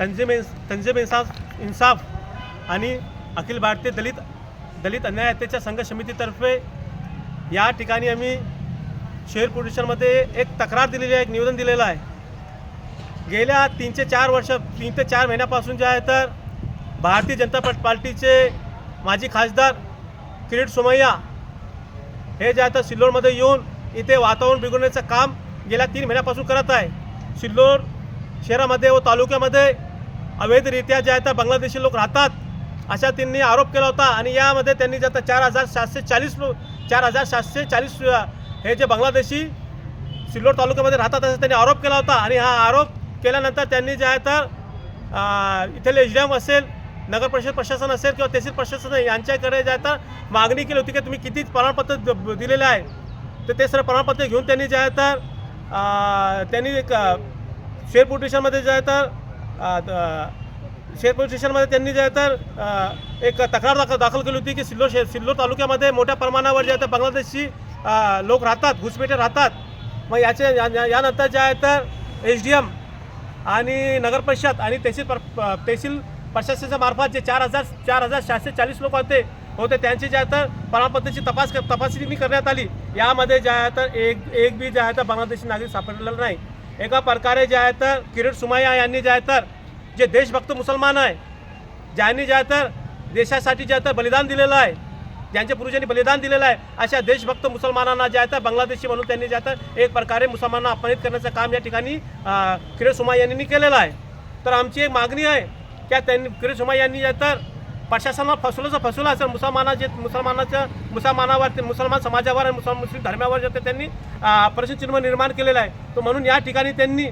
तंजीम तंजीम इन्साफ इन्साफ आणि अखिल भारतीय दलित दलित अन्याय हत्येच्या संघ समितीतर्फे या ठिकाणी आम्ही शहर पोलीस स्टेशनमध्ये एक तक्रार दिलेली आहे एक निवेदन दिलेलं आहे. गेल्या तीन ते चार वर्ष तीन ते चार महिन्यापासून जे आहे तर भारतीय जनता पार्टीचे माजी खासदार किरीट सोमय्या हे जे आहे तर सिल्लोडमध्ये येऊन इथे वातावरण बिघडण्याचं काम गेल्या तीन महिन्यापासून करत आहे. सिल्लोड शहरामध्ये व तालुक्यामध्ये अवैधरित्या ज्या आहेत तर बांगलादेशी लोक राहतात. अशा त्यांनी आरोप केला होता आणि यामध्ये त्यांनी जे आता चार हजार सातशे चाळीस लो चार हजार सातशे चाळीस हे जे बांगलादेशी सिल्लोड तालुक्यामध्ये राहतात असा त्यांनी आरोप केला होता. आणि हा आरोप केल्यानंतर त्यांनी जे आहे तर इथले एच असेल नगर परिषद प्रशासन असेल किंवा तहसील प्रशासन यांच्याकडे जे आहे तर मागणी केली होती की तुम्ही किती प्रमाणपत्र द- दिलेले आहे. तर ते सर्व प्रमाणपत्र घेऊन त्यांनी जे आहे तर त्यांनी एक शेअर पोटेशनमध्ये स्टेशनमध्ये जे आहे तर शेर पोलीस स्टेशनमध्ये त्यांनी जे आहे तर एक तक्रार दाखल दाखल केली होती की सिल्लोड शे सिल्लोड तालुक्यामध्ये मोठ्या प्रमाणावर जे आहे तर बांगलादेशी लोक राहतात घुसपेटे राहतात. मग याचे या- यानंतर जे आहे तर एच डी एम आणि नगर परिषद आणि तहसील पर तहसील प्रशासनाच्या मार्फत जे चार हजार चार हजार सहाशे चाळीस लोक होते होते त्यांची जे आहे तर प्रमाणपत्राची तपास तपासणी करण्यात आली. यामध्ये जे आहे तर एक एक बी जे आहे तर बांगलादेशी नागरिक सापडलेला नाही. एका प्रकारे जे आहे तर किरीट सुमैया यांनी जे आहे तर जे देशभक्त मुसलमान आहे ज्यांनी जे आहे तर देशासाठी जे आहे तर बलिदान दिलेलं आहे ज्यांच्या पूर्वजांनी बलिदान दिलेलं आहे अशा देशभक्त मुसलमानांना जे आहे तर बांगलादेशी म्हणून त्यांनी जे आहे तर एक प्रकारे मुसलमानांना अपमानित करण्याचं काम या ठिकाणी किरीट सुमा यांनी केलेलं आहे. तर आमची एक मागणी आहे की त्यांनी किरीट सुमा यांनी जे तर प्रशासनाला फसवलं फसवलं असेल. मुसलमाना जे मुसलमानाच्या मुसलमानावर ते मुसलमान समाजावर आणि मुसलमान मुस्लिम धर्मावर जे त्यांनी प्रश्नचिन्ह निर्माण केलेलं आहे तर म्हणून या ठिकाणी त्यांनी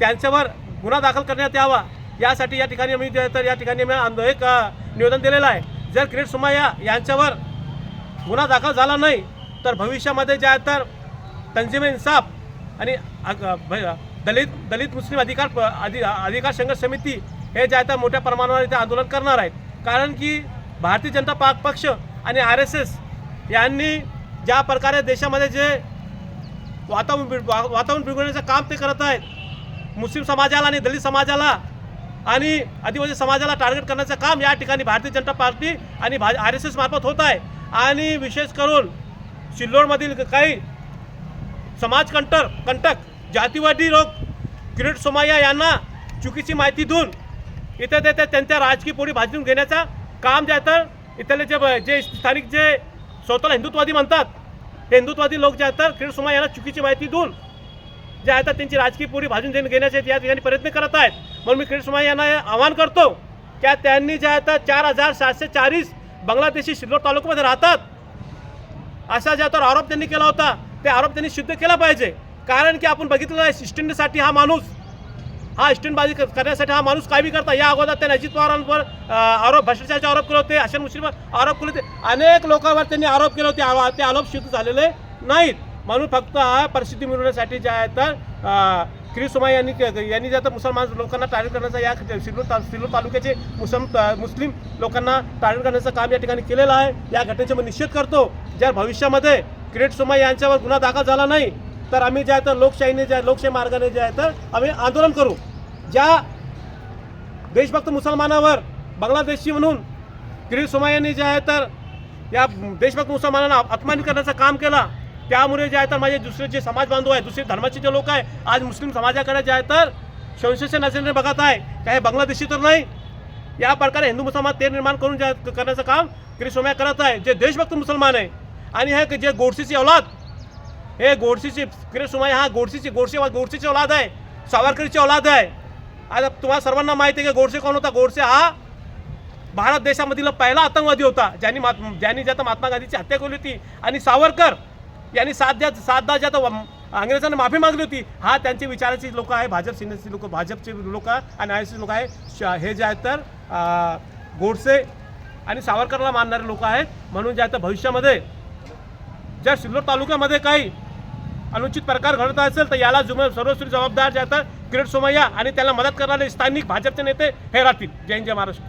त्यांच्यावर गुन्हा दाखल करण्यात यावा. यासाठी या ठिकाणी आम्ही जे तर या ठिकाणी आम्ही एक निवेदन दिलेलं आहे. जर किरीट सुमैया यांच्यावर गुन्हा दाखल झाला नाही तर भविष्यामध्ये ज्या तर तंजीम इन्साफ आणि भ- दलित दलित मुस्लिम अधिकार प- अधि अधिकार संघर्ष समिती हे ज्या तर मोठ्या प्रमाणावर इथे आंदोलन करणार आहेत. कारण की भारतीय जनता पाक पक्ष आणि आर एस एस यांनी ज्या प्रकारे देशामध्ये जे वातावरण वा- वातावरण बिघडण्याचं काम ते करत आहेत मुस्लिम समाजाला आणि दलित समाजाला आणि आदिवासी समाजाला टार्गेट करण्याचं काम या ठिकाणी भारतीय जनता पार्टी आणि भा आर एस एस मार्फत होत आहे. आणि विशेष करून सिल्लोडमधील काही समाजकंटर कंटक जातीवादी लोक किरीट सोमय्या यांना चुकीची माहिती देऊन इथं ते त्यांच्या राजकीय पोळी भाजून घेण्याचा काम जे आहे तर इथले जे जे स्थानिक जे स्वतःला हिंदुत्ववादी म्हणतात हे हिंदुत्ववादी लोक जे आहेत तर किरीट यांना चुकीची माहिती देऊन जे आहेत त्यांची राजकीय पोळी भाजून देणे घेण्याचे या ठिकाणी प्रयत्न करत आहेत. म्हणून मी किरीट यांना आवाहन करतो की त्यांनी जे आहेत तर चार हजार सातशे चाळीस बांगलादेशी सिल्लोड तालुक्यामध्ये राहतात. असा ज्या तर आरोप त्यांनी केला होता. ते आरोप त्यांनी सिद्ध केला पाहिजे. कारण की आपण बघितलं आहे स्टंटसाठी हा माणूस हा इष्टनबाजी करण्यासाठी हा माणूस काय बी करता? या अगोदर त्यांनी अजित पवारांवर आरोप भ्रष्टाचाराचे आरोप केले होते अशा मुस्लिमवर आरोप केले होते. अनेक लोकांवर त्यांनी आरोप केले होते. ते आरोप सिद्ध झालेले नाहीत. म्हणून फक्त परिस्थिती मिळवण्यासाठी जे आहे तर क्रिस सुमा यांनी यांनी जे आता मुसलमान लोकांना टार्गेट करण्याचा या सिल्लोड ता सिल्लोड तालुक्याचे मुसलम त- मुस्लिम लोकांना टार्गेट करण्याचं काम या ठिकाणी केलेलं आहे. या घटनेचा मी निषेध करतो. जर भविष्यामध्ये किरीट सुमा यांच्यावर गुन्हा दाखल झाला नाही तर आम्ही जे आहे तर लोकशाहीने जे आहे- लोकशाही मार्गाने जे आहे तर आम्ही आंदोलन करू. ज्या देशभक्त मुसलमानावर बांगलादेशी म्हणून किरीट सोमा यांनी जे आहे तर या देशभक्त मुसलमानांना अपमानित करण्याचं काम केला त्यामुळे जे आहे तर माझे दुसरे जे समाज बांधव आहे दुसरे धर्माचे जे लोक आहे आज मुस्लिम समाजाकडे जे आहे तर संशय नजरेने बघत आहे का हे बांगलादेशी तर नाही? या प्रकारे हिंदू मुसलमान ते निर्माण करून जे करण्याचं काम किरीट सोमया करत आहे जे देशभक्त मुसलमान आहे. आणि हे जे गोडसीची औलाद हे गोडसीची किरीट सोमया हा गोडसीची गोडसे गोडसीची औलाद आहे सावरकरीची औलाद आहे. आता तुम्हाला सर्वांना माहिती आहे की गोडसे कोण होता? गोडसे हा भारत देशामधील पहिला आतंकवादी होता. ज्यांनी मा ज्यांनी ज्या महात्मा गांधीची हत्या केली होती आणि सावरकर यांनी सात द्या सातदा द्या ज्या अंग्रेजांना माफी मागली होती हा त्यांचे विचाराची लोक आहे. भाजप सेनेचे लोक भाजपचे लोक आणि आय लोक आहे. श- हे जे आहेत तर गोडसे आणि सावरकरला मानणारे लोक आहेत. म्हणून जे आहे तर भविष्यामध्ये ज्या सिल्लोड तालुक्यामध्ये काही अनुचित प्रकार घडत असेल तर याला जुम सर्वस्वी जबाबदार जे आता किरीट सोमय्या आणि त्याला मदत करणारे स्थानिक भाजपचे नेते हे राहतील. जय जय महाराष्ट्र.